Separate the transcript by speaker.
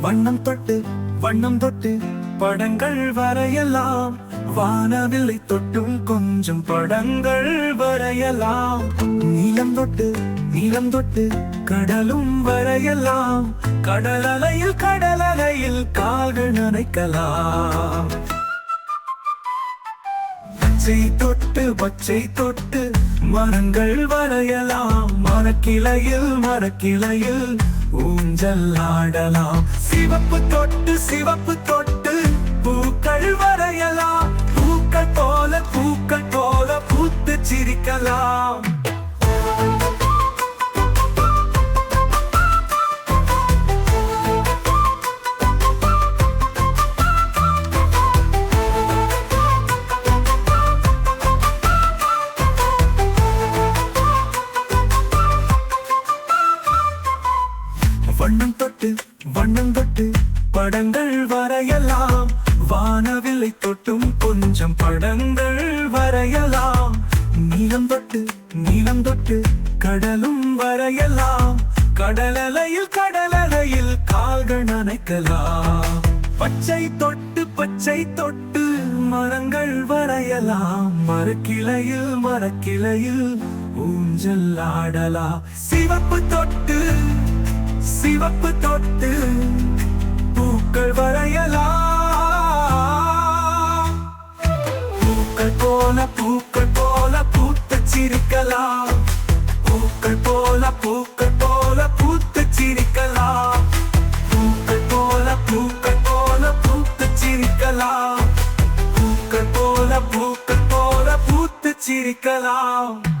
Speaker 1: வண்ணம் தொட்டு வண்ணம் தொட்டு படங்கள் வரையலாம். வானவில்லை தொட்டும் கொஞ்சம் படங்கள் வரையலாம். நீளம் தொட்டு நீளம் தொட்டு கடலும் வரையலாம். கடல் அலையில் கடல் அலையில் கால்கள் நனைக்கலாம். பச்சை தொட்டு பச்சை தொட்டு மரங்கள் வரையலாம். மரக்கிளையில் மரக்கிளையில் ஊஞ்சல் ஆடலாம். சிவப்பு தொட்டு சிவப்பு தொட்டு பூக்கள் வரையலாம். பூக்கள் போல பூக்கள் போல பூத்து சிரிக்கலாம். தொட்டு வண்ணம் தொட்டு படங்கள் வரையலாம். வானவில்லை தொட்டும் கொஞ்சம் படங்கள் வரையலாம். நீளம் தொட்டு நீளம் தொட்டு கடலும் வரையலாம். கடலலையில் கடலலையில் கால்கள் நனைக்கலாம். பச்சை தொட்டு பச்சை தொட்டு மரங்கள் வரையலாம். மரக்கிளையில் மரக்கிளையில் ஊஞ்சல் ஆடலாம். சிவப்பு தொட்டு போல பூக்கள் போல பூத்து சிரிக்கலாம். பூக்கள் போல பூக்கள் போல பூத்து சிரிக்கலாம். பூக்கள் போல பூக்கள் போல பூத்து சிரிக்கலாம். பூக்கள் போல பூக்கள் போல பூத்து சிரிக்கலாம்.